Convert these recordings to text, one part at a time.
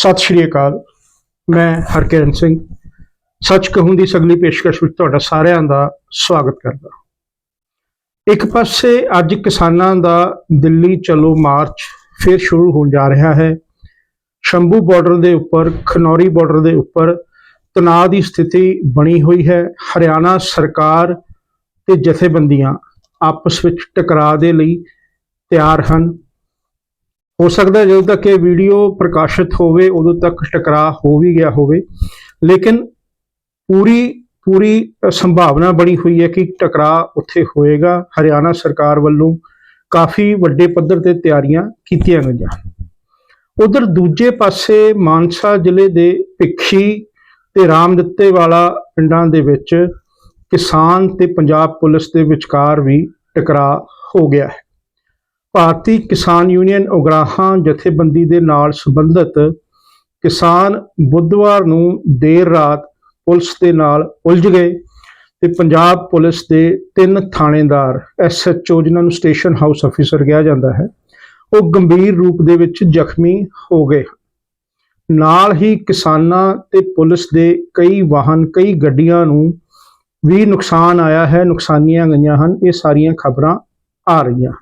ਸਤਿ ਸ਼੍ਰੀ ਅਕਾਲ। ਮੈਂ ਹਰਕਿਰਨ ਸਿੰਘ। ਸੱਚ ਕਹੂੰ ਦੀ ਸਗਲੀ ਪੇਸ਼ਕਸ਼ ਵਿੱਚ ਤੁਹਾਡਾ ਸਾਰਿਆਂ ਦਾ ਸਵਾਗਤ ਕਰਦਾ ਇੱਕ ਪਾਸੇ ਅੱਜ ਕਿਸਾਨਾਂ ਦਾ ਦਿੱਲੀ ਚਲੋ ਮਾਰਚ ਫਿਰ ਸ਼ੁਰੂ ਹੋਣ ਜਾ ਰਿਹਾ ਹੈ। ਸ਼ੰਭੂ ਬਾਰਡਰ ਦੇ ਉੱਪਰ, ਖਨੌਰੀ ਬਾਰਡਰ ਦੇ ਉੱਪਰ ਤਣਾਅ ਦੀ ਸਥਿਤੀ ਬਣੀ ਹੋਈ ਹੈ। ਹਰਿਆਣਾ ਸਰਕਾਰ ਤੇ ਜਥੇਬੰਦੀਆਂ ਆਪਸ ਵਿੱਚ ਟਕਰਾਅ ਦੇ ਲਈ ਤਿਆਰ ਹਨ। ਹੋ ਸਕਦਾ ਜਦੋਂ ਤੱਕ ਇਹ ਵੀਡੀਓ ਪ੍ਰਕਾਸ਼ਿਤ ਹੋਵੇ, ਉਦੋਂ ਤੱਕ ਟਕਰਾਅ ਹੋ ਵੀ ਗਿਆ ਹੋਵੇ। ਲੇਕਿਨ ਪੂਰੀ ਪੂਰੀ ਸੰਭਾਵਨਾ ਬਣੀ ਹੋਈ ਹੈ ਕਿ ਟਕਰਾਅ ਉੱਥੇ ਹੋਏਗਾ। ਹਰਿਆਣਾ ਸਰਕਾਰ ਵੱਲੋਂ ਕਾਫੀ ਵੱਡੇ ਪੱਧਰ ਤੇ ਤਿਆਰੀਆਂ ਕੀਤੀਆਂ ਗਈਆਂ। ਉਧਰ ਦੂਜੇ ਪਾਸੇ ਮਾਨਸਾ ਜ਼ਿਲ੍ਹੇ ਦੇ ਭਿੱਖੀ ਤੇ ਰਾਮਦੱਤੇ ਵਾਲਾ ਪਿੰਡਾਂ ਦੇ ਵਿੱਚ ਕਿਸਾਨ ਤੇ ਪੰਜਾਬ ਪੁਲਿਸ ਦੇ ਵਿਚਕਾਰ ਵੀ ਟਕਰਾਅ ਹੋ ਗਿਆ ਹੈ। ਭਾਰਤੀ ਕਿਸਾਨ ਯੂਨੀਅਨ ਉਗਰਾਹਾਂ ਜਥੇਬੰਦੀ ਦੇ ਨਾਲ ਸੰਬੰਧਿਤ ਕਿਸਾਨ ਬੁੱਧਵਾਰ ਨੂੰ ਦੇਰ ਰਾਤ ਪੁਲਿਸ ਦੇ ਨਾਲ ਉਲਝ ਗਏ ਤੇ ਪੰਜਾਬ ਪੁਲਿਸ ਦੇ ਤਿੰਨ ਥਾਣੇਦਾਰ ਐਸਐਚਓ ਜਿਨ੍ਹਾਂ ਨੂੰ ਸਟੇਸ਼ਨ ਹਾਊਸ ਅਫੀਸਰ ਕਿਹਾ ਜਾਂਦਾ ਹੈ, ਉਹ ਗੰਭੀਰ ਰੂਪ ਦੇ ਵਿੱਚ ਜ਼ਖਮੀ ਹੋ ਗਏ। ਨਾਲ ਹੀ ਕਿਸਾਨਾਂ ਤੇ ਪੁਲਿਸ ਦੇ ਕਈ ਵਾਹਨ, ਕਈ ਗੱਡੀਆਂ ਨੂੰ ਵੀ ਨੁਕਸਾਨ ਆਇਆ ਹੈ, ਨੁਕਸਾਨੀਆਂ ਗਈਆਂ ਹਨ, ਇਹ ਸਾਰੀਆਂ ਖਬਰਾਂ ਆ ਰਹੀਆਂ।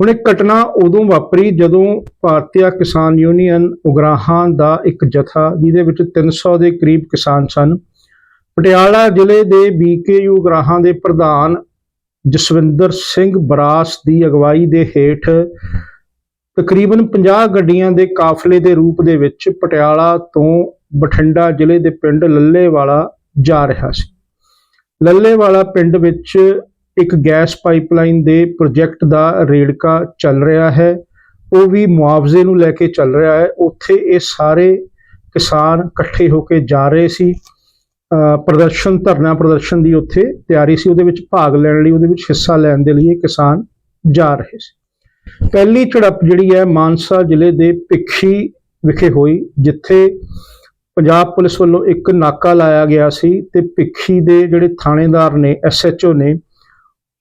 ਹੁਣ ਇਹ ਘਟਨਾ ਉਦੋਂ ਵਾਪਰੀ ਜਦੋਂ ਭਾਰਤੀ ਕਿਸਾਨ ਯੂਨੀਅਨ ਉਗਰਾਹਾਂ ਦਾ ਇੱਕ ਜਥਾ, ਜਿਹਦੇ ਵਿੱਚ 300 ਦੇ ਕਰੀਬ ਕਿਸਾਨ ਸਨ। ਪਟਿਆਲਾ ਜ਼ਿਲ੍ਹੇ ਦੇ ਬੀਕੇਯੂ ਉਗਰਾਹਾਂ ਦੇ ਪ੍ਰਧਾਨ ਜਸਵਿੰਦਰ ਸਿੰਘ ਬਰਾਸ ਦੀ ਅਗਵਾਈ ਦੇ ਹੇਠ ਤਕਰੀਬਨ 50 ਗੱਡੀਆਂ ਦੇ ਕਾਫਲੇ ਦੇ ਰੂਪ ਦੇ ਵਿੱਚ ਪਟਿਆਲਾ ਤੋਂ ਬਠਿੰਡਾ ਜ਼ਿਲ੍ਹੇ ਦੇ ਪਿੰਡ ਲੱਲੇਵਾਲਾ ਜਾ ਰਿਹਾ ਸੀ। ਲੱਲੇਵਾਲਾ ਪਿੰਡ ਵਿੱਚ ਇੱਕ ਗੈਸ ਪਾਈਪਲਾਈਨ ਦੇ ਪ੍ਰੋਜੈਕਟ ਦਾ ਰੇੜਕਾ ਚੱਲ ਰਿਹਾ ਹੈ। ਉਹ ਵੀ ਮੁਆਵਜ਼ੇ ਨੂੰ ਲੈ ਕੇ ਚੱਲ ਰਿਹਾ ਹੈ। ਉੱਥੇ ਇਹ ਸਾਰੇ ਕਿਸਾਨ ਇਕੱਠੇ ਹੋ ਕੇ ਜਾ ਰਹੇ ਸੀ। ਪ੍ਰਦਰਸ਼ਨ, ਧਰਨਾ ਪ੍ਰਦਰਸ਼ਨ ਦੀ ਉੱਥੇ ਤਿਆਰੀ ਸੀ। ਉਹਦੇ ਵਿੱਚ ਭਾਗ ਲੈਣ ਲਈ, ਉਹਦੇ ਵਿੱਚ ਹਿੱਸਾ ਲੈਣ ਦੇ ਲਈ ਇਹ ਕਿਸਾਨ ਜਾ ਰਹੇ ਸੀ। ਪਹਿਲੀ ਝੜਪ ਜਿਹੜੀ ਹੈ ਮਾਨਸਾ ਜ਼ਿਲ੍ਹੇ ਦੇ ਭਿੱਖੀ ਵਿਖੇ ਹੋਈ, ਜਿੱਥੇ ਪੰਜਾਬ ਪੁਲਿਸ ਵੱਲੋਂ ਇੱਕ ਨਾਕਾ ਲਾਇਆ ਗਿਆ ਸੀ ਤੇ ਭਿੱਖੀ ਦੇ ਜਿਹੜੇ ਥਾਣੇਦਾਰ ਨੇ ਐਸਐਚਓ ਨੇ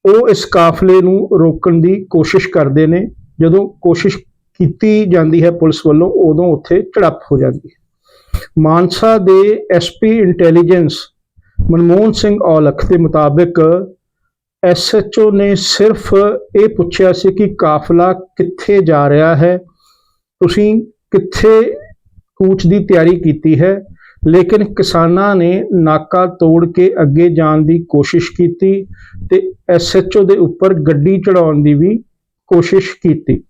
ਉਹ ਇਸ ਕਾਫਲੇ ਨੂੰ ਰੋਕਣ ਦੀ ਕੋਸ਼ਿਸ਼ ਕਰਦੇ ਨੇ। ਜਦੋਂ ਕੋਸ਼ਿਸ਼ ਕੀਤੀ ਜਾਂਦੀ ਹੈ ਪੁਲਿਸ ਵੱਲੋਂ, ਉਦੋਂ ਉੱਥੇ ਝੜਪ ਹੋ ਜਾਂਦੀ ਹੈ। ਮਾਨਸਾ ਦੇ ਐਸਪੀ ਇੰਟੈਲੀਜੈਂਸ ਮਨਮੋਹਨ ਸਿੰਘ ਔਲਖ ਦੇ ਮੁਤਾਬਕ ਐਸਐਚਓ ਨੇ ਸਿਰਫ ਇਹ ਪੁੱਛਿਆ ਸੀ ਕਿ ਕਾਫਲਾ ਕਿੱਥੇ ਜਾ ਰਿਹਾ ਹੈ। ਤੁਸੀਂ ਕਿੱਥੇ ਕੂਚ ਦੀ ਤਿਆਰੀ ਕੀਤੀ ਹੈ? ਲੇਕਿਨ ਕਿਸਾਨਾਂ ਨੇ ਨਾਕਾ ਤੋੜ ਕੇ ਅੱਗੇ ਜਾਣ ਦੀ ਕੋਸ਼ਿਸ਼ ਕੀਤੀ ਤੇ ਐਸਐਚਓ ਦੇ ਉੱਪਰ ਗੱਡੀ ਚੜਾਉਣ ਦੀ ਵੀ ਕੋਸ਼ਿਸ਼ ਕੀਤੀ।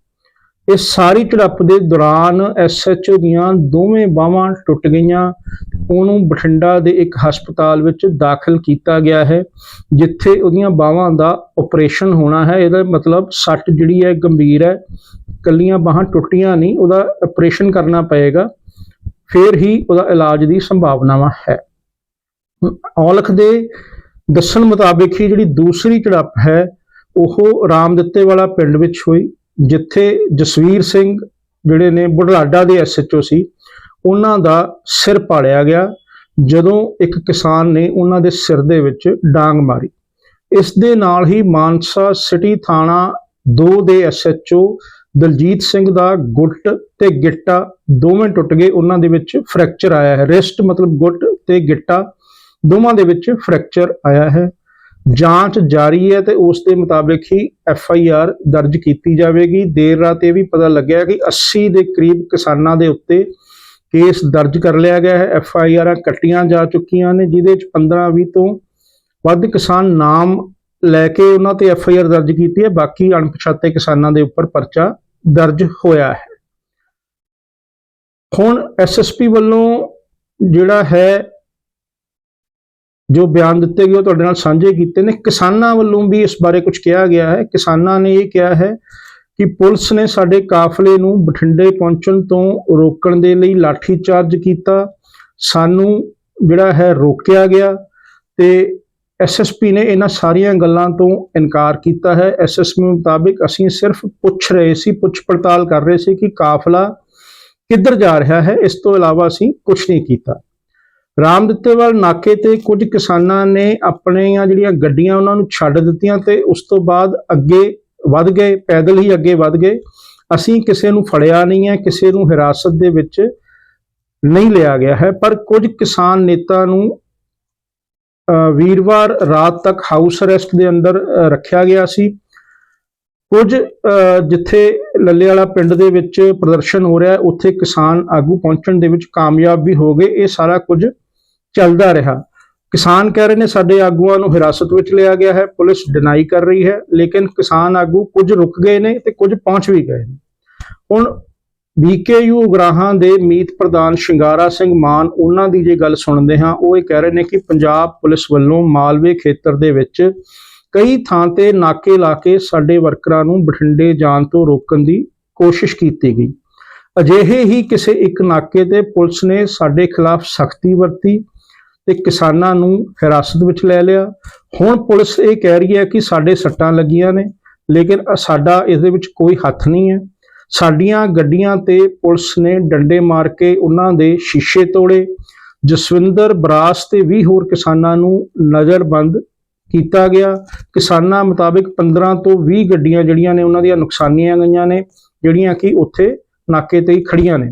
ਇਹ ਸਾਰੀ ਝੜਪ ਦੇ ਦੌਰਾਨ ਐਸਐਚਓ ਦੀਆਂ ਦੋਵੇਂ ਬਾਹਾਂ ਟੁੱਟ ਗਈਆਂ। ਉਹਨੂੰ ਬਠਿੰਡਾ ਦੇ ਇੱਕ ਹਸਪਤਾਲ ਵਿੱਚ ਦਾਖਲ ਕੀਤਾ ਗਿਆ ਹੈ, ਜਿੱਥੇ ਉਹਦੀਆਂ ਬਾਹਾਂ ਦਾ ਆਪਰੇਸ਼ਨ ਹੋਣਾ ਹੈ। ਇਹਦਾ ਮਤਲਬ ਸੱਟ ਜਿਹੜੀ ਹੈ ਗੰਭੀਰ ਹੈ। ਕੱਲੀਆਂ ਬਾਹਾਂ ਟੁੱਟੀਆਂ ਨਹੀਂ, ਉਹਦਾ ਆਪਰੇਸ਼ਨ ਕਰਨਾ ਪਏਗਾ। ਫਿਰ ਹੀ ਉਹਦਾ ਇਲਾਜ ਦੀ ਸੰਭਾਵਨਾਵਾਂ ਹੈ। ਔਲਖ ਦੇ ਦੱਸਣ ਮੁਤਾਬਿਕ ਹੀ ਜਿਹੜੀ ਦੂਸਰੀ ਝੜਪ ਹੈ, ਉਹ ਰਾਮ ਦਿੱਤੇ ਵਾਲਾ ਪਿੰਡ ਵਿੱਚ ਹੋਈ, ਜਿੱਥੇ ਜਸਵੀਰ ਸਿੰਘ ਜਿਹੜੇ ਨੇ ਬੁਢਲਾਡਾ ਦੇ ਐਸਐਚਓ ਸੀ, ਉਹਨਾਂ ਦਾ ਸਿਰ ਪਾੜਿਆ ਗਿਆ, ਜਦੋਂ ਇੱਕ ਕਿਸਾਨ ਨੇ ਉਹਨਾਂ ਦੇ ਸਿਰ ਦੇ ਵਿੱਚ ਡਾਂਗ ਮਾਰੀ। ਇਸ ਦੇ ਨਾਲ ਹੀ ਮਾਨਸਾ ਸਿਟੀ ਥਾਣਾ 2 ਦੇ ਐਸਐਚਓ ਦਲਜੀਤ ਸਿੰਘ ਦਾ ਗੁੱਟ ਤੇ ਗਿੱਟਾ ਦੋਵੇਂ ਟੁੱਟ ਗਏ। ਉਹਨਾਂ ਦੇ ਵਿੱਚ ਫ੍ਰੈਕਚਰ ਆਇਆ ਹੈ। ਰਿਸਟ ਮਤਲਬ ਗੁੱਟ ਤੇ ਗਿੱਟਾ ਦੋਵਾਂ ਦੇ ਵਿੱਚ ਫ੍ਰੈਕਚਰ ਆਇਆ ਹੈ। ਜਾਂਚ ਜਾਰੀ ਹੈ ਤੇ ਉਸ ਦੇ ਮੁਤਾਬਿਕ ਹੀ ਐਫ ਆਈ ਆਰ ਦਰਜ ਕੀਤੀ ਜਾਵੇਗੀ। ਦੇਰ ਰਾਤ ਇਹ ਵੀ ਪਤਾ ਲੱਗਿਆ ਕਿ 80 ਦੇ ਕਰੀਬ ਕਿਸਾਨਾਂ ਦੇ ਉੱਤੇ ਕੇਸ ਦਰਜ ਕਰ ਲਿਆ ਗਿਆ ਹੈ। ਐਫ ਆਈ ਆਰਾਂ ਕੱਟੀਆਂ ਜਾ ਚੁੱਕੀਆਂ ਨੇ, ਜਿਹਦੇ ਵਿੱਚ 15 20 ਤੋਂ ਵੱਧ ਕਿਸਾਨ ਨਾਮ ਲੈ ਕੇ ਉਹਨਾਂ ਤੇ ਐਫ ਆਈ ਆਰ ਦਰਜ ਕੀਤੀ ਹੈ। ਬਾਕੀ ਅਣਪਛਾਤੇ ਕਿਸਾਨਾਂ ਦੇ ਉੱਪਰ ਪਰਚਾ ਦਰਜ ਹੋਇਆ ਹੈ। ਹੁਣ ਐਸਐਸਪੀ ਵੱਲੋਂ ਜਿਹੜਾ ਹੈ, ਜੋ ਬਿਆਨ ਦਿੱਤੇ ਗਏ ਉਹ ਤੁਹਾਡੇ ਨਾਲ ਸਾਂਝੇ ਕੀਤੇ ਨੇ। ਕਿਸਾਨਾਂ ਵੱਲੋਂ ਵੀ ਇਸ ਬਾਰੇ ਕੁਝ ਕਿਹਾ ਗਿਆ ਹੈ। ਕਿਸਾਨਾਂ ਨੇ ਇਹ ਕਿਹਾ ਹੈ ਕਿ ਪੁਲਿਸ ਨੇ ਸਾਡੇ ਕਾਫਲੇ ਨੂੰ ਬਠਿੰਡੇ ਪਹੁੰਚਣ ਤੋਂ ਰੋਕਣ ਦੇ ਲਈ ਲਾਠੀ ਚਾਰਜ ਕੀਤਾ। ਸਾਨੂੰ ਜਿਹੜਾ ਹੈ ਰੋਕਿਆ ਗਿਆ ਤੇ ਐਸਐਸਪੀ ਨੇ ਇਹਨਾਂ ਸਾਰੀਆਂ ਗੱਲਾਂ ਤੋਂ ਇਨਕਾਰ ਕੀਤਾ ਹੈ। ਐਸਐਸਪੀ ਮੁਤਾਬਿਕ ਅਸੀਂ ਸਿਰਫ ਪੁੱਛ ਰਹੇ ਸੀ, ਪੁੱਛ ਪੜਤਾਲ ਕਰ ਰਹੇ ਸੀ ਕਿ ਕਾਫਲਾ ਕਿੱਧਰ ਜਾ ਰਿਹਾ ਹੈ। ਇਸ ਤੋਂ ਇਲਾਵਾ ਅਸੀਂ ਕੁਝ ਨਹੀਂ ਕੀਤਾ। ਰਾਮ ਦਿੱਤੇਵਾਲ ਨਾਕੇ ਤੇ ਕੁਝ ਕਿਸਾਨਾਂ ਨੇ ਆਪਣੀਆਂ ਜਿਹੜੀਆਂ ਗੱਡੀਆਂ ਉਹਨਾਂ ਨੂੰ ਛੱਡ ਦਿੱਤੀਆਂ ਤੇ ਉਸ ਤੋਂ ਬਾਅਦ ਅੱਗੇ ਵੱਧ ਗਏ, ਪੈਦਲ ਹੀ ਅੱਗੇ ਵੱਧ ਗਏ। ਅਸੀਂ ਕਿਸੇ ਨੂੰ ਫੜਿਆ ਨਹੀਂ ਹੈ, ਕਿਸੇ ਨੂੰ ਹਿਰਾਸਤ ਦੇ ਵਿੱਚ ਨਹੀਂ ਲਿਆ ਗਿਆ ਹੈ, ਪਰ ਕੁਝ ਕਿਸਾਨ ਨੇਤਾ ਨੂੰ ਵੀਰਵਾਰ ਰਾਤ ਤੱਕ ਹਾਊਸ ਅਰੈਸਟ ਦੇ ਅੰਦਰ ਰੱਖਿਆ ਗਿਆ ਸੀ। ਕੁਝ ਜਿੱਥੇ ਲੱਲੇ ਵਾਲਾ ਪਿੰਡ ਦੇ ਵਿੱਚ ਪ੍ਰਦਰਸ਼ਨ ਹੋ ਰਿਹਾ, ਉੱਥੇ ਕਿਸਾਨ ਆਗੂ ਪਹੁੰਚਣ ਦੇ ਵਿੱਚ ਕਾਮਯਾਬ ਵੀ ਹੋ ਗਏ। ਇਹ ਸਾਰਾ ਕੁਝ ਚੱਲਦਾ ਰਿਹਾ। ਕਿਸਾਨ ਕਹਿ ਰਹੇ ਨੇ, ਸਾਡੇ ਆਗੂਆਂ ਨੂੰ ਹਿਰਾਸਤ ਵਿੱਚ ਲਿਆ ਗਿਆ ਹੈ, ਪੁਲਿਸ ਡਿਨਾਈ ਕਰ ਰਹੀ ਹੈ, ਲੇਕਿਨ ਕਿਸਾਨ ਆਗੂ ਕੁਝ ਰੁਕ ਗਏ ਨੇ ਤੇ ਕੁਝ ਪਹੁੰਚ ਵੀ ਗਏ ਨੇ। ਹੁਣ ਬੀਕੇਯੂ ਉਗਰਾਹਾਂ ਦੇ ਮੀਤ ਪ੍ਰਧਾਨ ਸ਼ਿੰਗਾਰਾ ਸਿੰਘ ਮਾਨ ਉਹਨਾਂ ਦੀ ਜੇ ਗੱਲ ਸੁਣਦੇ ਹਾਂ, ਉਹ ਇਹ ਕਹਿ ਰਹੇ ਨੇ ਕਿ ਪੰਜਾਬ ਪੁਲਿਸ ਵੱਲੋਂ ਮਾਲਵੇ ਖੇਤਰ ਦੇ ਵਿੱਚ ਕਈ ਥਾਂ ਤੇ ਨਾਕੇ ਲਾ ਕੇ ਸਾਡੇ ਵਰਕਰਾਂ ਨੂੰ ਬਠਿੰਡੇ ਜਾਣ ਤੋਂ ਰੋਕਣ ਦੀ ਕੋਸ਼ਿਸ਼ ਕੀਤੀ ਗਈ। ਅਜਿਹੇ ਹੀ ਕਿਸੇ ਇੱਕ ਨਾਕੇ ਤੇ ਪੁਲਿਸ ਨੇ ਸਾਡੇ ਖਿਲਾਫ ਸਖਤੀ ਵਰਤੀ ਤੇ ਕਿਸਾਨਾਂ ਨੂੰ ਹਿਰਾਸਤ ਵਿੱਚ ਲੈ ਲਿਆ। ਹੁਣ ਪੁਲਿਸ ਇਹ ਕਹਿ ਰਹੀ ਹੈ ਕਿ ਸਾਡੇ ਸੱਟਾਂ ਲੱਗੀਆਂ ਨੇ, ਲੇਕਿਨ ਸਾਡਾ ਇਸ ਦੇ ਵਿੱਚ ਕੋਈ ਹੱਥ ਨਹੀਂ ਹੈ। ਸਾਡੀਆਂ ਗੱਡੀਆਂ ਤੇ ਪੁਲਿਸ ਨੇ ਡੰਡੇ ਮਾਰ ਕੇ ਉਹਨਾਂ ਦੇ ਸ਼ੀਸ਼ੇ ਤੋੜੇ। ਜਸਵਿੰਦਰ ਬਰਾਸ ਤੇ 20 ਹੋਰ ਕਿਸਾਨਾਂ ਨੂੰ ਨਜ਼ਰਬੰਦ ਕੀਤਾ ਗਿਆ। ਕਿਸਾਨਾਂ ਮੁਤਾਬਿਕ 15 ਤੋਂ 20 ਗੱਡੀਆਂ ਜਿਹੜੀਆਂ ਨੇ ਉਹਨਾਂ ਦੀਆਂ ਨੁਕਸਾਨੀਆਂ ਗਈਆਂ ਨੇ, ਜਿਹੜੀਆਂ ਕਿ ਉੱਥੇ ਨਾਕੇ ਤੇ ਹੀ ਖੜੀਆਂ ਨੇ।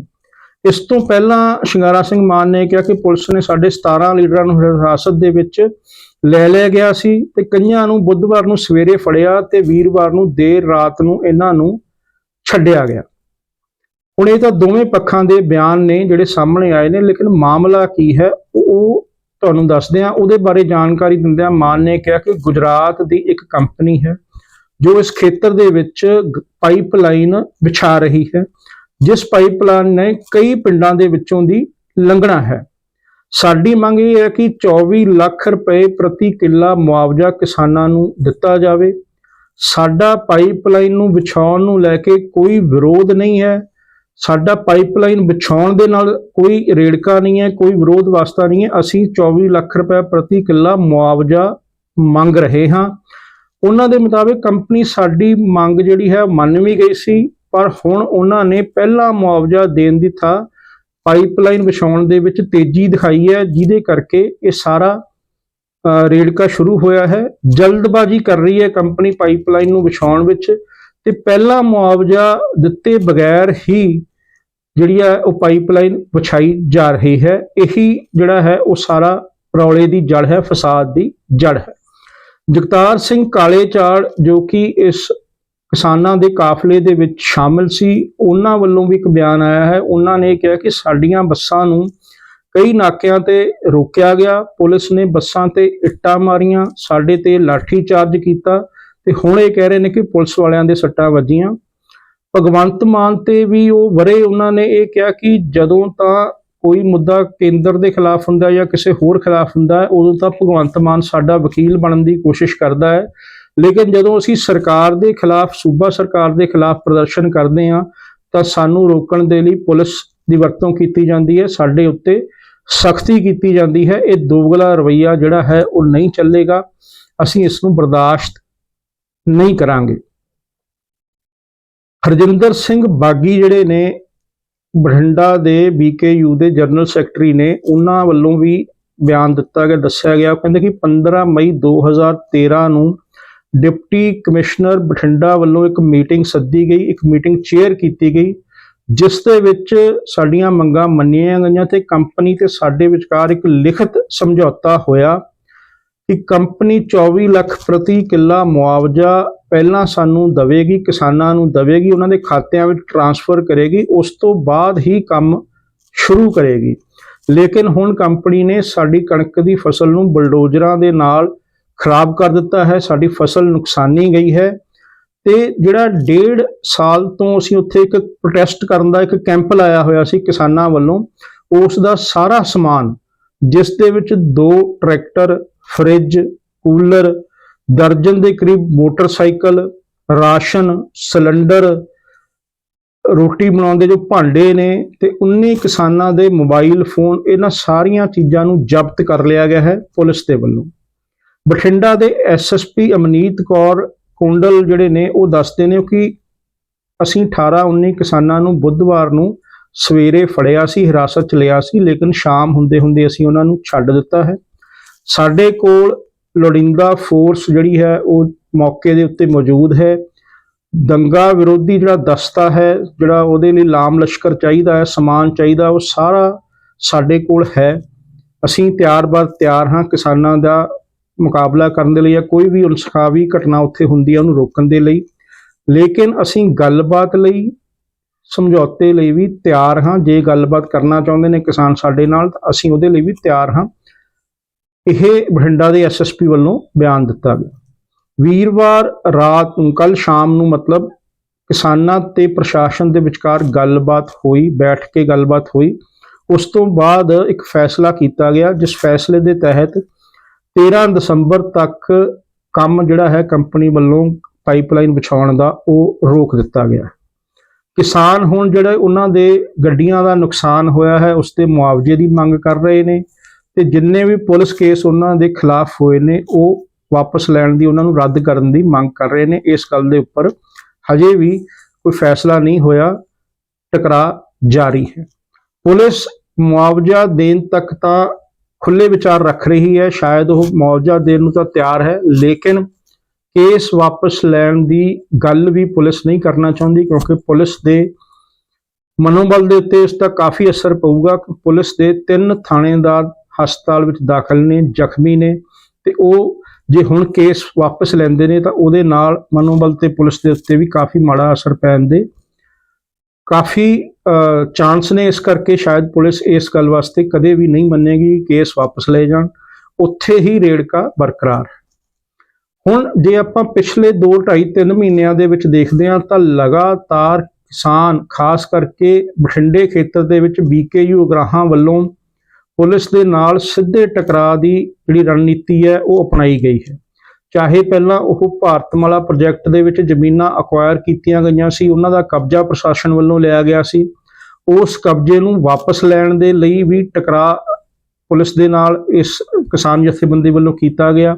ਇਸ ਤੋਂ ਪਹਿਲਾਂ ਸ਼ਿੰਗਾਰਾ ਸਿੰਘ ਮਾਨ ਨੇ ਕਿਹਾ ਕਿ ਪੁਲਿਸ ਨੇ ਸਾਡੇ 17 ਲੀਡਰਾਂ ਨੂੰ ਹਿਰਾਸਤ ਦੇ ਵਿੱਚ ਲੈ ਲਿਆ ਗਿਆ ਸੀ ਤੇ ਕਈਆਂ ਨੂੰ ਬੁੱਧਵਾਰ ਨੂੰ ਸਵੇਰੇ ਫੜਿਆ ਤੇ ਵੀਰਵਾਰ ਨੂੰ ਦੇਰ ਰਾਤ ਨੂੰ ਇਹਨਾਂ ਨੂੰ ਛੱਡਿਆ ਗਿਆ। ਹੁਣ ਇਹ ਤਾਂ ਦੋਵੇਂ ਪੱਖਾਂ ਦੇ ਬਿਆਨ ਨੇ ਜਿਹੜੇ ਸਾਹਮਣੇ ਆਏ ਨੇ, ਲੇਕਿਨ ਮਾਮਲਾ ਕੀ ਹੈ, ਉਹ- ਤੁਹਾਨੂੰ ਦੱਸਦੇ ਆ ਉਹਦੇ ਬਾਰੇ ਜਾਣਕਾਰੀ ਦਿੰਦਿਆਂ ਮਾਨ ਨੇ ਕਿਹਾ ਕਿ ਗੁਜਰਾਤ ਦੀ ਇੱਕ ਕੰਪਨੀ ਹੈ, ਜੋ ਇਸ ਖੇਤਰ ਦੇ ਵਿੱਚ ਗ- ਪਾਈਪਲਾਈਨ ਵਿਛਾ ਰਹੀ ਹੈ, ਜਿਸ ਪਾਈਪਲਾਈਨ ਨੇ ਕਈ ਪਿੰਡਾਂ ਦੇ ਵਿੱਚੋਂ ਦੀ ਲੰਘਣਾ ਹੈ। ਸਾਡੀ ਮੰਗ ਇਹ ਹੈ ਕਿ 24 ਲੱਖ ਰੁਪਏ ਪ੍ਰਤੀ ਕਿੱਲਾ ਮੁਆਵਜ਼ਾ ਕਿਸਾਨਾਂ ਨੂੰ ਦਿੱਤਾ ਜਾਵੇ। ਸਾਡਾ ਪਾਈਪਲਾਈਨ ਨੂੰ ਵਿਛਾਉਣ ਨੂੰ ਲੈ ਕੇ ਕੋਈ ਵਿਰੋਧ ਨਹੀਂ ਹੈ। ਸਾਡਾ ਪਾਈਪਲਾਈਨ ਵਿਛਾਉਣ ਦੇ ਨਾਲ ਕੋਈ ਰੇੜਕਾ ਨਹੀਂ ਹੈ, ਕੋਈ ਵਿਰੋਧ ਵਾਸਤਾ ਨਹੀਂ ਹੈ। ਅਸੀਂ 24 ਲੱਖ ਰੁਪਏ ਪ੍ਰਤੀ ਕਿੱਲਾ ਮੁਆਵਜ਼ਾ ਮੰਗ ਰਹੇ ਹਾਂ। ਉਹਨਾਂ ਦੇ ਮੁਤਾਬਿਕ ਕੰਪਨੀ ਸਾਡੀ ਮੰਗ ਜਿਹੜੀ ਹੈ ਮੰਨ ਵੀ ਗਈ ਸੀ, ਪਰ ਹੁਣ ਉਹਨਾਂ ਨੇ ਪਹਿਲਾ ਮੁਆਵਜ਼ਾ ਦੇਣ ਦੀ ਥਾਂ ਪਾਈਪਲਾਈਨ ਵਿਛਾਉਣ ਦੇ ਵਿੱਚ ਤੇਜ਼ੀ ਦਿਖਾਈ ਹੈ, ਜਿਹਦੇ ਕਰਕੇ ਇਹ ਸਾਰਾ ਅ, ਰੇੜਕਾ ਸ਼ੁਰੂ ਹੋਇਆ ਹੈ ਜਲਦਬਾਜ਼ੀ ਕਰ ਰਹੀ ਹੈ ਕੰਪਨੀ ਪਾਈਪਲਾਈਨ ਨੂੰ ਵਿਛਾਉਣ ਵਿੱਚ ਤੇ ਪਹਿਲਾ ਮੁਆਵਜ਼ਾ ਦਿੱਤੇ ਬਗੈਰ ਹੀ ਜਿਹੜੀ ਹੈ ਉਹ ਪਾਈਪਲਾਈਨ ਵਿਛਾਈ ਜਾ ਰਹੀ ਹੈ। ਇਹੀ ਜਿਹੜਾ ਹੈ ਉਹ ਸਾਰਾ ਰੌਲੇ ਦੀ ਜੜ ਹੈ ਫਸਾਦ ਦੀ ਜੜ ਹੈ। ਜਗਤਾਰ ਸਿੰਘ ਕਾਲੇ ਚਾੜ ਜੋ ਕਿ ਇਸ ਕਿਸਾਨਾਂ ਦੇ ਕਾਫਲੇ ਦੇ ਵਿੱਚ ਸ਼ਾਮਿਲ ਸੀ ਉਹਨਾਂ ਵੱਲੋਂ ਵੀ ਇੱਕ ਬਿਆਨ ਆਇਆ ਹੈ। ਉਹਨਾਂ ਨੇ ਕਿਹਾ ਕਿ ਸਾਡੀਆਂ ਬੱਸਾਂ ਨੂੰ ਕਈ ਨਾਕਿਆਂ ਤੇ ਰੋਕਿਆ ਗਿਆ। ਪੁਲਿਸ ਨੇ ਬੱਸਾਂ ਤੇ ਇੱਟਾਂ ਮਾਰੀਆਂ, ਸਾਡੇ ਤੇ ਲਾਠੀ ਚਾਰਜ ਕੀਤਾ ਤੇ ਹੁਣ ਇਹ ਕਹਿ ਰਹੇ ਨੇ ਕਿ ਪੁਲਿਸ ਵਾਲਿਆਂ ਦੇ ਸੱਟਾਂ ਵੱਜੀਆਂ। ਭਗਵੰਤ ਮਾਨ ਤੇ ਵੀ ਉਹ ਵਰੇ, ਉਹਨਾਂ ਨੇ ਇਹ ਕਿਹਾ ਕਿ ਜਦੋਂ ਤਾਂ ਕੋਈ ਮੁੱਦਾ ਕੇਂਦਰ ਦੇ ਖਿਲਾਫ ਹੁੰਦਾ ਜਾਂ ਕਿਸੇ ਹੋਰ ਖਿਲਾਫ ਹੁੰਦਾ ਹੈ ਉਦੋਂ ਤਾਂ ਭਗਵੰਤ ਮਾਨ ਸਾਡਾ ਵਕੀਲ ਬਣਨ ਦੀ ਕੋਸ਼ਿਸ਼ ਕਰਦਾ ਹੈ। ਲੇਕਿਨ ਜਦੋਂ ਅਸੀਂ ਸਰਕਾਰ ਦੇ ਖਿਲਾਫ, ਸੂਬਾ ਸਰਕਾਰ ਦੇ ਖਿਲਾਫ ਪ੍ਰਦਰਸ਼ਨ ਕਰਦੇ ਹਾਂ, ਤਾਂ ਸਾਨੂੰ ਰੋਕਣ ਦੇ ਲਈ ਪੁਲਿਸ ਦੀ ਵਰਤੋਂ ਕੀਤੀ ਜਾਂਦੀ ਹੈ। ਸਾਡੇ ਉੱਤੇ ਸਖਤੀ ਕੀਤੀ ਜਾਂਦੀ ਹੈ, ਇਹ ਦੋਗਲਾ ਰਵਈਆ ਜਿਹੜਾ ਹੈ ਉਹ ਨਹੀਂ ਚੱਲੇਗਾ। ਅਸੀਂ ਇਸ ਨੂੰ ਬਰਦਾਸ਼ਤ ਨਹੀਂ ਕਰਾਂਗੇ। ਹਰਜਿੰਦਰ ਸਿੰਘ ਬਾਗੀ ਜਿਹੜੇ ਨੇ, ਬਠਿੰਡਾ ਦੇ ਬੀਕੇਯੂ ਦੇ ਜਨਰਲ ਸੈਕਟਰੀ ਨੇ, ਉਹਨਾਂ ਵੱਲੋਂ ਵੀ ਬਿਆਨ ਦਿੱਤਾ ਗਿਆ, ਦੱਸਿਆ ਗਿਆ। ਉਹ ਕਹਿੰਦੇ ਕਿ 15 ਮਈ 2013 ਨੂੰ ਡਿਪਟੀ ਕਮਿਸ਼ਨਰ ਬਠਿੰਡਾ ਵੱਲੋਂ ਇੱਕ ਮੀਟਿੰਗ ਸੱਦੀ ਗਈ, ਇੱਕ ਮੀਟਿੰਗ ਚੇਅਰ ਕੀਤੀ ਗਈ। ਜਿਸ ਦੇ ਵਿੱਚ ਸਾਡੀਆਂ ਮੰਗਾਂ ਮੰਨੀਆਂ ਗਈਆਂ ਤੇ ਕੰਪਨੀ ਤੇ ਸਾਡੇ ਵਿਚਕਾਰ ਇੱਕ ਲਿਖਤ ਸਮਝੌਤਾ ਹੋਇਆ ਕਿ ਕੰਪਨੀ 24 ਲੱਖ ਪ੍ਰਤੀ ਕਿੱਲਾ ਮੁਆਵਜ਼ਾ ਪਹਿਲਾਂ ਸਾਨੂੰ ਦੇਵੇਗੀ, ਕਿਸਾਨਾਂ ਨੂੰ ਦੇਵੇਗੀ, ਉਹਨਾਂ ਦੇ ਖਾਤਿਆਂ ਵਿੱਚ ਟਰਾਂਸਫਰ ਕਰੇਗੀ, ਉਸ ਤੋਂ ਬਾਅਦ ਹੀ ਕੰਮ ਸ਼ੁਰੂ ਕਰੇਗੀ। ਲੇਕਿਨ ਹੁਣ ਕੰਪਨੀ ਨੇ ਸਾਡੀ ਕਣਕ ਦੀ ਫਸਲ ਨੂੰ ਬਲਡੋਜ਼ਰਾਂ ਦੇ ਨਾਲ ਖਰਾਬ ਕਰ ਦਿੱਤਾ ਹੈ, ਸਾਡੀ ਫਸਲ ਨੁਕਸਾਨੀ ਗਈ ਹੈ। ਤੇ ਜਿਹੜਾ ਡੇਢ ਸਾਲ ਤੋਂ ਅਸੀਂ ਉੱਥੇ ਇੱਕ ਪ੍ਰੋਟੈਸਟ ਕਰਨ ਦਾ ਇੱਕ ਕੈਂਪ ਲਾਇਆ ਹੋਇਆ ਸੀ ਕਿਸਾਨਾਂ ਵੱਲੋਂ ਉਸ ਦਾ ਸਾਰਾ ਸਮਾਨ, ਜਿਸ ਦੇ ਵਿੱਚ ਦੋ ਟਰੈਕਟਰ ਫਰਿੱਜ ਕੂਲਰ ਦਰਜਨ ਦੇ ਕਰੀਬ ਮੋਟਰਸਾਈਕਲ, ਰਾਸ਼ਨ, ਸਿਲੰਡਰ, ਰੋਟੀ ਬਣਾਉਣ ਦੇ ਜੋ ਭਾਂਡੇ ਨੇ ਤੇ 19 ਕਿਸਾਨਾਂ ਦੇ ਮੋਬਾਈਲ ਫੋਨ ਇਹਨਾਂ ਸਾਰੀਆਂ ਚੀਜ਼ਾਂ ਨੂੰ ਜ਼ਬਤ ਕਰ ਲਿਆ ਗਿਆ ਹੈ ਪੁਲਿਸ ਦੇ ਵੱਲੋਂ। ਬਠਿੰਡਾ ਦੇ ਐਸਐਸਪੀ ਅਮਨੀਤ ਕੌਰ ਕੁੰਡਲ ਜਿਹੜੇ ਨੇ ਉਹ ਦੱਸਦੇ ਨੇ ਕਿ ਅਸੀਂ 18 19 ਕਿਸਾਨਾਂ ਨੂੰ ਬੁੱਧਵਾਰ ਨੂੰ ਸਵੇਰੇ ਫੜਿਆ ਸੀ, ਹਿਰਾਸਤ ਚ ਲਿਆ ਸੀ, ਲੇਕਿਨ ਸ਼ਾਮ ਹੁੰਦੇ ਹੁੰਦੇ ਅਸੀਂ ਉਹਨਾਂ ਨੂੰ ਛੱਡ ਦਿੱਤਾ ਹੈ। ਸਾਡੇ ਕੋਲ ਲੋੜਿੰਦਾ ਫੋਰਸ ਜਿਹੜੀ ਹੈ ਉਹ ਮੌਕੇ ਦੇ ਉੱਤੇ ਮੌਜੂਦ ਹੈ। ਦੰਗਾ ਵਿਰੋਧੀ ਜਿਹੜਾ ਦਸਤਾ ਹੈ, ਜਿਹੜਾ ਉਹਦੇ ਲਈ ਲਾਮ ਲਸ਼ਕਰ ਚਾਹੀਦਾ ਹੈ, ਸਮਾਨ ਚਾਹੀਦਾ, ਉਹ ਸਾਰਾ ਸਾਡੇ ਕੋਲ ਹੈ। ਅਸੀਂ ਤਿਆਰ-ਬਰ ਤਿਆਰ ਹਾਂ ਕਿਸਾਨਾਂ ਦਾ ਮੁਕਾਬਲਾ ਕਰਨ ਦੇ ਲਈ ਜਾਂ ਕੋਈ ਵੀ ਉਨਸਖਾਵੀ ਘਟਨਾ ਉੱਥੇ ਹੁੰਦੀ ਹੈ ਉਹਨੂੰ ਰੋਕਣ ਦੇ ਲਈ। ਲੇਕਿਨ ਅਸੀਂ ਗੱਲਬਾਤ ਲਈ, ਸਮਝੌਤੇ ਲਈ ਵੀ ਤਿਆਰ ਹਾਂ। ਜੇ ਗੱਲਬਾਤ ਕਰਨਾ ਚਾਹੁੰਦੇ ਨੇ ਕਿਸਾਨ ਸਾਡੇ ਨਾਲ, ਤਾਂ ਅਸੀਂ ਉਹਦੇ ਲਈ ਵੀ ਤਿਆਰ ਹਾਂ। ਇਹ ਬਠਿੰਡਾ ਦੇ ਐਸਐਸਪੀ ਵੱਲੋਂ ਬਿਆਨ ਦਿੱਤਾ ਗਿਆ। ਵੀਰਵਾਰ ਰਾਤ ਨੂੰ ਕੱਲ ਸ਼ਾਮ ਨੂੰ ਮਤਲਬ ਕਿਸਾਨਾਂ ਤੇ ਪ੍ਰਸ਼ਾਸਨ ਦੇ ਵਿਚਕਾਰ ਗੱਲਬਾਤ ਹੋਈ, ਬੈਠ ਕੇ ਗੱਲਬਾਤ ਹੋਈ। ਉਸ ਤੋਂ ਬਾਅਦ ਇੱਕ ਫੈਸਲਾ ਕੀਤਾ ਗਿਆ, ਜਿਸ ਫੈਸਲੇ ਦੇ ਤਹਿਤ 13 ਦਸੰਬਰ ਤੱਕ ਕੰਮ ਜਿਹੜਾ ਹੈ ਕੰਪਨੀ ਵੱਲੋਂ ਪਾਈਪਲਾਈਨ ਵਿਛਾਉਣ ਦਾ ਉਹ ਰੋਕ ਦਿੱਤਾ ਗਿਆ। ਕਿਸਾਨ ਹੁਣ ਜਿਹੜੇ ਉਹਨਾਂ ਦੇ ਗੱਡੀਆਂ ਦਾ ਨੁਕਸਾਨ ਹੋਇਆ ਹੈ, ਉਸ ਤੇ ਮੁਆਵਜ਼ੇ ਦੀ ਮੰਗ ਕਰ ਰਹੇ ਨੇ ਤੇ ਜਿੰਨੇ ਵੀ ਪੁਲਿਸ ਕੇਸ ਉਹਨਾਂ ਦੇ ਖਿਲਾਫ ਹੋਏ ਨੇ, ਉਹ ਵਾਪਸ ਲੈਣ ਦੀ ਉਹਨਾਂ ਨੂੰ ਰੱਦ ਕਰਨ ਦੀ ਮੰਗ ਕਰ ਰਹੇ ਨੇ। ਇਸ ਗੱਲ ਦੇ ਉੱਪਰ ਹਜੇ ਵੀ ਕੋਈ ਫੈਸਲਾ ਨਹੀਂ ਹੋਇਆ, ਟਕਰਾਅ ਜਾਰੀ ਹੈ। ਪੁਲਿਸ ਮੁਆਵਜ਼ਾ ਦੇਣ ਤੱਕ ਤਾਂ ਖੁੱਲੇ ਵਿਚਾਰ ਰੱਖ ਰਹੀ ਹੈ। ਸ਼ਾਇਦ ਉਹ ਮੁਆਵਜ਼ਾ ਦੇਣ ਨੂੰ ਤਾਂ ਤਿਆਰ ਹੈ, ਲੇਕਿਨ ਕੇਸ ਵਾਪਸ ਲੈਣ ਦੀ ਗੱਲ ਵੀ ਪੁਲਿਸ ਨਹੀਂ ਕਰਨਾ ਚਾਹੁੰਦੀ ਕਿਉਂਕਿ ਪੁਲਿਸ ਦੇ ਮਨੋਬਲ ਦੇ ਉੱਤੇ ਇਸ ਦਾ ਕਾਫੀ ਅਸਰ ਪਊਗਾ। ਪੁਲਿਸ ਦੇ ਤਿੰਨ ਥਾਣੇਦਾਰ ਹਸਪਤਾਲ ਵਿੱਚ ਦਾਖਲ ਨੇ, ਜ਼ਖਮੀ ਨੇ ਤੇ ਉਹ ਜੇ ਹੁਣ ਕੇਸ ਵਾਪਸ ਲੈਂਦੇ ਨੇ ਤਾਂ ਉਹਦੇ ਨਾਲ ਮਨੋਬਲ ਤੇ ਪੁਲਿਸ ਦੇ ਉੱਤੇ ਵੀ ਕਾਫੀ ਮਾੜਾ ਅਸਰ ਪੈਣ ਦੇ ਕਾਫੀ ਚਾਂਸ ਨੇ ਇਸ ਕਰਕੇ ਸ਼ਾਇਦ ਪੁਲਿਸ ਇਸ ਗੱਲ ਵਾਸਤੇ ਕਦੇ ਵੀ ਨਹੀਂ ਮੰਨੇਗੀ ਕੇਸ ਵਾਪਸ ਲਏ ਜਾਣ। ਉੱਥੇ ਹੀ ਰੇੜਕਾ ਬਰਕਰਾਰ। ਹੁਣ ਜੇ ਆਪਾਂ ਪਿਛਲੇ 2 2.5 3 ਮਹੀਨਿਆਂ ਦੇ ਵਿੱਚ ਦੇਖਦੇ ਹਾਂ ਤਾਂ ਲਗਾਤਾਰ ਕਿਸਾਨ, ਖਾਸ ਕਰਕੇ ਬਠਿੰਡੇ ਖੇਤਰ ਦੇ ਵਿੱਚ ਬੀਕੇਯੂ ਉਗਰਾਹਾਂ ਵੱਲੋਂ ਪੁਲਿਸ ਦੇ ਨਾਲ ਸਿੱਧੇ ਟਕਰਾਅ ਦੀ ਜਿਹੜੀ ਰਣਨੀਤੀ ਹੈ, ਉਹ ਅਪਣਾਈ ਗਈ ਹੈ। ਚਾਹੇ ਪਹਿਲਾਂ ਉਹ ਭਾਰਤਮਾਲਾ ਪ੍ਰੋਜੈਕਟ ਦੇ ਵਿੱਚ ਜ਼ਮੀਨਾਂ ਅਕਵਾਇਰ ਕੀਤੀਆਂ ਗਈਆਂ ਸੀ ਉਹਨਾਂ ਦਾ ਕਬਜ਼ਾ ਪ੍ਰਸ਼ਾਸਨ ਵੱਲੋਂ ਲਿਆ ਗਿਆ ਸੀ। ਉਸ ਕਬਜ਼ੇ ਨੂੰ ਵਾਪਸ ਲੈਣ ਦੇ ਲਈ ਵੀ ਟਕਰਾਅ ਪੁਲਿਸ ਦੇ ਨਾਲ ਇਸ ਕਿਸਾਨ ਜਥੇਬੰਦੀ ਵੱਲੋਂ ਕੀਤਾ ਗਿਆ।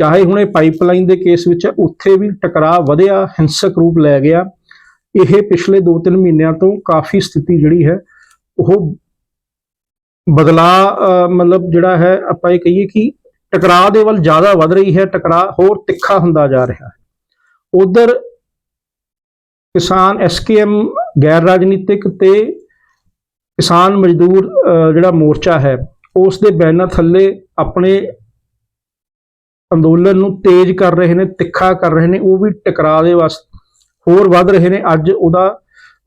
ਚਾਹੇ ਹੁਣ ਇਹ ਪਾਈਪਲਾਈਨ ਦੇ ਕੇਸ ਵਿੱਚ ਹੈ, ਉੱਥੇ ਵੀ ਟਕਰਾਅ ਵਧਿਆ ਹਿੰਸਕ ਰੂਪ ਲੈ ਗਿਆ ਇਹ ਪਿਛਲੇ 2-3 ਮਹੀਨਿਆਂ ਤੋਂ ਕਾਫੀ ਸਥਿਤੀ ਜਿਹੜੀ ਹੈ ਉਹ ਬਦਲਾ ਮਤਲਬ ਜਿਹੜਾ ਹੈ ਆਪਾਂ ਇਹ ਕਹੀਏ ਕਿ ਟਕਰਾਅ ਦੇ ਵੱਲ ਜ਼ਿਆਦਾ ਵੱਧ ਰਹੀ ਹੈ ਟਕਰਾਅ ਹੋਰ ਤਿੱਖਾ ਹੁੰਦਾ ਜਾ ਰਿਹਾ ਹੈ। ਉਧਰ ਕਿਸਾਨ ਐਸਕੇਐਮ ਗੈਰ ਰਾਜਨੀਤਿਕ ਤੇ ਕਿਸਾਨ ਮਜ਼ਦੂਰ ਅਹ, ਜਿਹੜਾ ਮੋਰਚਾ ਹੈ ਉਸ ਦੇ ਬੈਨਰ ਥੱਲੇ ਆਪਣੇ ਅੰਦੋਲਨ ਨੂੰ ਤੇਜ਼ ਕਰ ਰਹੇ ਨੇ ਤਿੱਖਾ ਕਰ ਰਹੇ ਨੇ ਉਹ ਵੀ ਟਕਰਾਅ ਦੇ ਵਾਸ ਹੋਰ ਵੱਧ ਰਹੇ ਨੇ। ਅੱਜ ਉਹਦਾ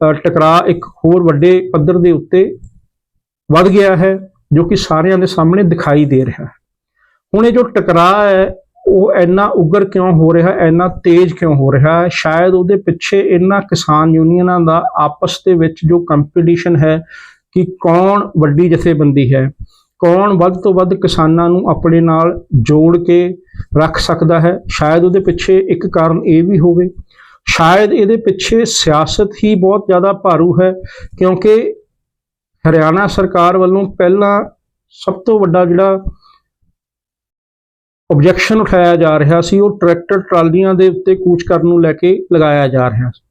ਅਹ, ਟਕਰਾਅ ਇੱਕ ਹੋਰ ਵੱਡੇ ਪੱਧਰ ਦੇ ਉੱਤੇ ਵੱਧ ਗਿਆ ਹੈ ਜੋ ਕਿ ਸਾਰਿਆਂ ਦੇ ਸਾਹਮਣੇ ਦਿਖਾਈ ਦੇ ਰਿਹਾ ਹੈ। ਹੁਣ ਇਹ ਜੋ ਟਕਰਾਅ ਹੈ, ਉਹ ਇੰਨਾ ਉਗਰ ਕਿਉਂ ਹੋ ਰਿਹਾ, ਇੰਨਾ ਤੇਜ਼ ਕਿਉਂ ਹੋ ਰਿਹਾ? ਹੈ ਸ਼ਾਇਦ ਉਹਦੇ ਪਿੱਛੇ ਇਹਨਾਂ ਕਿਸਾਨ ਯੂਨੀਅਨਾਂ ਦਾ ਆਪਸ ਦੇ ਵਿੱਚ ਜੋ ਕੰਪੀਟੀਸ਼ਨ ਹੈ ਕਿ ਕੌਣ ਵੱਡੀ ਜਥੇਬੰਦੀ ਹੈ, ਕੌਣ ਵੱਧ ਤੋਂ ਵੱਧ ਕਿਸਾਨਾਂ ਨੂੰ ਆਪਣੇ ਨਾਲ ਜੋੜ ਕੇ ਰੱਖ ਸਕਦਾ ਹੈ। ਸ਼ਾਇਦ ਉਹਦੇ ਪਿੱਛੇ ਇੱਕ ਕਾਰਨ ਇਹ ਵੀ ਹੋਵੇ। ਸ਼ਾਇਦ ਇਹਦੇ ਪਿੱਛੇ ਸਿਆਸਤ ਹੀ ਬਹੁਤ ਜ਼ਿਆਦਾ ਭਾਰੂ ਹੈ, ਕਿਉਂਕਿ ਹਰਿਆਣਾ ਸਰਕਾਰ ਵੱਲੋਂ ਪਹਿਲਾਂ ਸਭ ਤੋਂ ਵੱਡਾ ਜਿਹੜਾ ਆਬਜੈਕਸ਼ਨ ਉਠਾਇਆ ਜਾ ਰਿਹਾ ਸੀ, ਉਹ ਟਰੈਕਟਰ ਟਰਾਲੀਆਂ ਦੇ ਉੱਤੇ ਕੂਚ ਕਰਨ ਨੂੰ ਲੈ ਕੇ ਲਗਾਇਆ ਜਾ ਰਿਹਾ ਸੀ।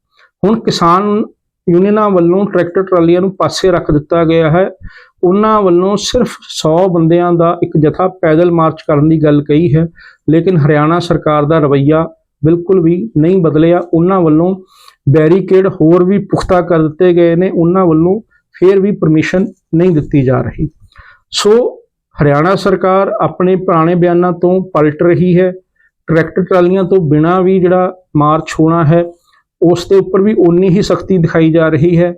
ਹੁਣ ਕਿਸਾਨ ਯੂਨੀਅਨਾਂ ਵੱਲੋਂ ਟਰੈਕਟਰ ਟਰਾਲੀਆਂ ਨੂੰ ਪਾਸੇ ਰੱਖ ਦਿੱਤਾ ਗਿਆ ਹੈ। ਉਹਨਾਂ ਵੱਲੋਂ ਸਿਰਫ 100 ਬੰਦਿਆਂ ਦਾ ਇੱਕ ਜਥਾ ਪੈਦਲ ਮਾਰਚ ਕਰਨ ਦੀ ਗੱਲ ਕਹੀ ਹੈ, ਲੇਕਿਨ ਹਰਿਆਣਾ ਸਰਕਾਰ ਦਾ ਰਵੱਈਆ ਬਿਲਕੁਲ ਵੀ ਨਹੀਂ ਬਦਲਿਆ। ਉਹਨਾਂ ਵੱਲੋਂ ਬੈਰੀਕੇਡ ਹੋਰ ਵੀ ਪੁਖਤਾ ਕਰ ਦਿੱਤੇ ਗਏ ਨੇ। ਉਹਨਾਂ ਵੱਲੋਂ ਫਿਰ ਵੀ ਪਰਮਿਸ਼ਨ ਨਹੀਂ ਦਿੱਤੀ ਜਾ ਰਹੀ। ਸੋ ਹਰਿਆਣਾ ਸਰਕਾਰ ਆਪਣੇ ਪੁਰਾਣੇ ਬਿਆਨਾਂ ਤੋਂ ਪਲਟ ਰਹੀ ਹੈ। ਟਰੈਕਟਰ ਟਰਾਲੀਆਂ ਤੋਂ ਬਿਨਾਂ ਵੀ ਜਿਹੜਾ ਮਾਰਚ ਹੋਣਾ ਹੈ, ਉਸ ਦੇ ਉੱਪਰ ਵੀ ਓਨੀ ਹੀ ਸਖਤੀ ਦਿਖਾਈ ਜਾ ਰਹੀ ਹੈ।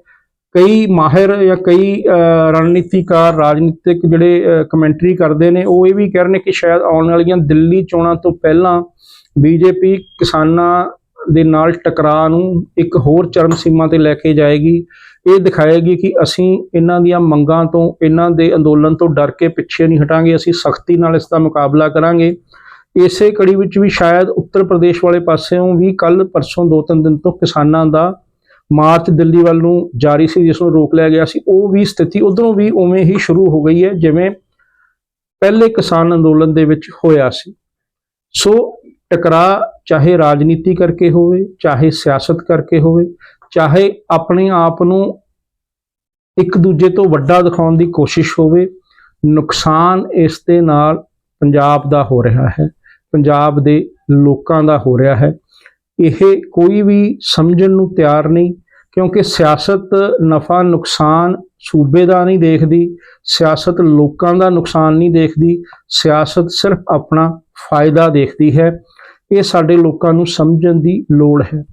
ਕਈ ਮਾਹਿਰ ਜਾਂ ਕਈ ਰਣਨੀਤੀਕਾਰ, ਰਾਜਨੀਤਿਕ ਜਿਹੜੇ ਕਮੈਂਟਰੀ ਕਰਦੇ ਨੇ, ਉਹ ਇਹ ਵੀ ਕਹਿ ਰਹੇ ਨੇ ਕਿ ਸ਼ਾਇਦ ਆਉਣ ਵਾਲੀਆਂ ਦਿੱਲੀ ਚੋਣਾਂ ਤੋਂ ਪਹਿਲਾਂ ਬੀਜੇਪੀ ਕਿਸਾਨਾਂ ਦੇ ਨਾਲ ਟਕਰਾਅ ਨੂੰ ਇੱਕ ਹੋਰ ਚਰਮ ਸੀਮਾ ਤੇ ਲੈ ਕੇ ਜਾਏਗੀ। ਇਹ ਦਿਖਾਏਗੀ ਕਿ ਅਸੀਂ ਇਹਨਾਂ ਦੀਆਂ ਮੰਗਾਂ ਤੋਂ, ਇਹਨਾਂ ਦੇ ਅੰਦੋਲਨ ਤੋਂ ਡਰ ਕੇ ਪਿੱਛੇ ਨਹੀਂ ਹਟਾਂਗੇ, ਅਸੀਂ ਸਖਤੀ ਨਾਲ ਇਸ ਦਾ ਮੁਕਾਬਲਾ ਕਰਾਂਗੇ। ਇਸੇ ਕੜੀ ਵਿੱਚ ਵੀ ਸ਼ਾਇਦ ਉੱਤਰ ਪ੍ਰਦੇਸ਼ ਵਾਲੇ ਪਾਸਿਓਂ ਵੀ ਕੱਲ ਪਰਸੋਂ ਦੋ ਤਿੰਨ ਦਿਨ ਤੋਂ ਕਿਸਾਨਾਂ ਦਾ ਮਾਰਚ ਦਿੱਲੀ ਵੱਲ ਨੂੰ ਜਾਰੀ ਸੀ, ਜਿਸ ਨੂੰ ਰੋਕ ਲਿਆ ਗਿਆ ਸੀ। ਉਹ ਵੀ ਸਥਿਤੀ ਉਧਰੋਂ ਵੀ ਉਵੇਂ ਹੀ ਸ਼ੁਰੂ ਹੋ ਗਈ ਹੈ, ਜਿਵੇਂ ਪਹਿਲੇ ਕਿਸਾਨ ਅੰਦੋਲਨ ਦੇ ਵਿੱਚ ਹੋਇਆ ਸੀ। ਸੋ ਟਕਰਾਅ ਚਾਹੇ ਰਾਜਨੀਤੀ ਕਰਕੇ ਹੋਵੇ, ਚਾਹੇ ਸਿਆਸਤ ਕਰਕੇ ਹੋਵੇ, ਚਾਹੇ ਆਪਣੇ ਆਪ ਨੂੰ ਇੱਕ ਦੂਜੇ ਤੋਂ ਵੱਡਾ ਦਿਖਾਉਣ ਦੀ ਕੋਸ਼ਿਸ਼ ਹੋਵੇ, ਨੁਕਸਾਨ ਇਸ ਦੇ ਨਾਲ ਪੰਜਾਬ ਦਾ ਹੋ ਰਿਹਾ ਹੈ, ਪੰਜਾਬ ਦੇ ਲੋਕਾਂ ਦਾ ਹੋ ਰਿਹਾ ਹੈ। ਇਹ ਕੋਈ ਵੀ ਸਮਝਣ ਨੂੰ ਤਿਆਰ ਨਹੀਂ, ਕਿਉਂਕਿ ਸਿਆਸਤ ਨਫਾ ਨੁਕਸਾਨ ਸੂਬੇ ਦਾ ਨਹੀਂ ਦੇਖਦੀ, ਸਿਆਸਤ ਲੋਕਾਂ ਦਾ ਨੁਕਸਾਨ ਨਹੀਂ ਦੇਖਦੀ, ਸਿਆਸਤ ਸਿਰਫ ਆਪਣਾ ਫਾਇਦਾ ਦੇਖਦੀ ਹੈ। ਇਹ ਸਾਡੇ ਲੋਕਾਂ ਨੂੰ ਸਮਝਣ ਦੀ ਲੋੜ ਹੈ।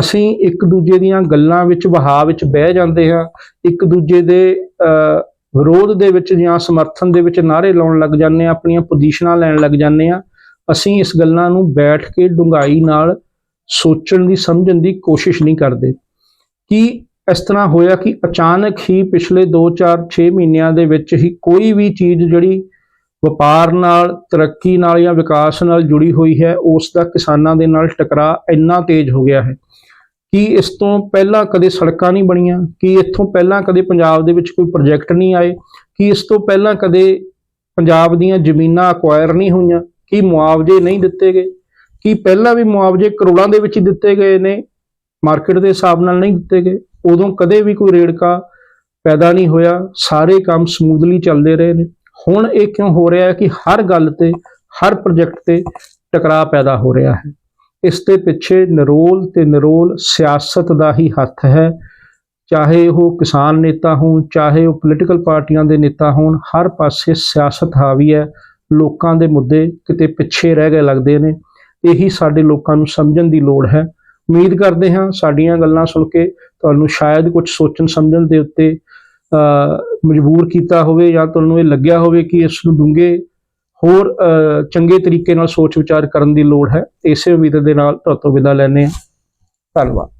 ਅਸੀਂ ਇੱਕ ਦੂਜੇ ਦੀਆਂ ਗੱਲਾਂ ਵਿੱਚ ਵਹਾਅ ਵਿੱਚ ਬਹਿ ਜਾਂਦੇ ਹਾਂ। ਇੱਕ ਦੂਜੇ ਦੇ ਅਹ, ਵਿਰੋਧ ਦੇ ਵਿੱਚ ਜਾਂ ਸਮਰਥਨ ਦੇ ਵਿੱਚ ਨਾਅਰੇ ਲਾਉਣ ਲੱਗ ਜਾਂਦੇ ਹਾਂ ਆਪਣੀਆਂ ਪੋਜੀਸ਼ਨਾਂ ਲੈਣ ਲੱਗ ਜਾਂਦੇ ਹਾਂ। ਅਸੀਂ ਇਸ ਗੱਲਾਂ ਨੂੰ ਬੈਠ ਕੇ ਡੂੰਘਾਈ ਨਾਲ ਸੋਚਣ ਦੀ ਸਮਝਣ ਦੀ ਕੋਸ਼ਿਸ਼ ਨਹੀਂ ਕਰਦੇ। ਕਿ ਇਸ ਤਰ੍ਹਾਂ ਹੋਇਆ ਕਿ ਅਚਾਨਕ ਹੀ ਪਿਛਲੇ 2-4 6 ਮਹੀਨਿਆਂ ਦੇ ਵਿੱਚ ਹੀ ਕੋਈ ਵੀ ਚੀਜ਼ ਜਿਹੜੀ ਵਪਾਰ ਨਾਲ, ਤਰੱਕੀ ਨਾਲ ਜਾਂ ਵਿਕਾਸ ਨਾਲ ਜੁੜੀ ਹੋਈ ਹੈ ਉਸ ਦਾ ਕਿਸਾਨਾਂ ਦੇ ਨਾਲ ਟਕਰਾਅ ਇੰਨਾ ਤੇਜ਼ ਹੋ ਗਿਆ ਹੈ। ਕਿ ਇਸ ਤੋਂ ਪਹਿਲਾਂ ਕਦੇ ਸੜਕਾਂ ਨਹੀਂ ਬਣੀਆਂ? ਕਿ ਇੱਥੋਂ ਪਹਿਲਾਂ ਕਦੇ ਪੰਜਾਬ ਦੇ ਵਿੱਚ ਕੋਈ ਪ੍ਰੋਜੈਕਟ ਨਹੀਂ ਆਏ? ਕਿ ਇਸ ਤੋਂ ਪਹਿਲਾਂ ਕਦੇ ਪੰਜਾਬ ਦੀਆਂ ਜ਼ਮੀਨਾਂ ਅਕਵਾਇਰ ਨਹੀਂ ਹੋਈਆਂ? ਕਿ ਮੁਆਵਜ਼ੇ ਨਹੀਂ ਦਿੱਤੇ ਗਏ? ਕਿ ਪਹਿਲਾਂ ਵੀ ਮੁਆਵਜ਼ੇ ਕਰੋੜਾਂ ਦੇ ਵਿੱਚ ਦਿੱਤੇ ਗਏ ਨੇ ਮਾਰਕੀਟ ਦੇ ਹਿਸਾਬ ਨਾਲ ਨਹੀਂ ਦਿੱਤੇ ਗਏ? ਉਦੋਂ ਕਦੇ ਵੀ ਕੋਈ ਰੇੜਕਾ ਪੈਦਾ ਨਹੀਂ ਹੋਇਆ। ਸਾਰੇ ਕੰਮ ਸਮੂਥਲੀ ਚੱਲਦੇ ਰਹੇ ਨੇ। ਹੁਣ ਇਹ ਕਿਉਂ ਹੋ ਰਿਹਾ ਹੈ ਕਿ ਹਰ ਗੱਲ ਤੇ, ਹਰ ਪ੍ਰੋਜੈਕਟ ਤੇ ਟਕਰਾਅ ਪੈਦਾ ਹੋ ਰਿਹਾ ਹੈ? ਇਸ ਦੇ ਪਿੱਛੇ ਨਰੋਲ ਤੇ ਨਰੋਲ ਸਿਆਸਤ ਦਾ ਹੀ ਹੱਥ ਹੈ। ਚਾਹੇ ਉਹ ਕਿਸਾਨ ਨੇਤਾ ਹੋਣ, ਚਾਹੇ ਉਹ ਪੋਲੀਟੀਕਲ ਪਾਰਟੀਆਂ ਦੇ ਨੇਤਾ ਹੋਣ, ਹਰ ਪਾਸੇ ਸਿਆਸਤ ਹਾਵੀ ਹੈ। ਲੋਕਾਂ ਦੇ ਮੁੱਦੇ ਕਿਤੇ ਪਿੱਛੇ ਰਹਿ ਗਏ ਲੱਗਦੇ ਨੇ। ਇਹੀ ਸਾਡੇ ਲੋਕਾਂ ਨੂੰ ਸਮਝਣ ਦੀ ਲੋੜ ਹੈ। ਉਮੀਦ ਕਰਦੇ ਹਾਂ ਸਾਡੀਆਂ ਗੱਲਾਂ ਸੁਣ ਕੇ ਤੁਹਾਨੂੰ ਸ਼ਾਇਦ ਕੁਝ ਸੋਚਣ ਸਮਝਣ ਦੇ ਉੱਤੇ ਮਜਬੂਰ ਕੀਤਾ ਹੋਵੇ ਜਾਂ ਤੁਹਾਨੂੰ ਇਹ ਲੱਗਿਆ ਹੋਵੇ ਕਿ ਇਸ ਨੂੰ ਡੂੰਘੇ ਹੋਰ ਚੰਗੇ ਤਰੀਕੇ ਨਾਲ ਸੋਚ ਵਿਚਾਰ ਕਰਨ ਦੀ ਲੋੜ ਹੈ, ਇਸੇ ਉਮੀਦ ਦੇ ਨਾਲ ਤੁਹਾਤੋਂ ਵਿਦਾ ਲੈਂਦੇ ਹਾਂ। ਧੰਨਵਾਦ।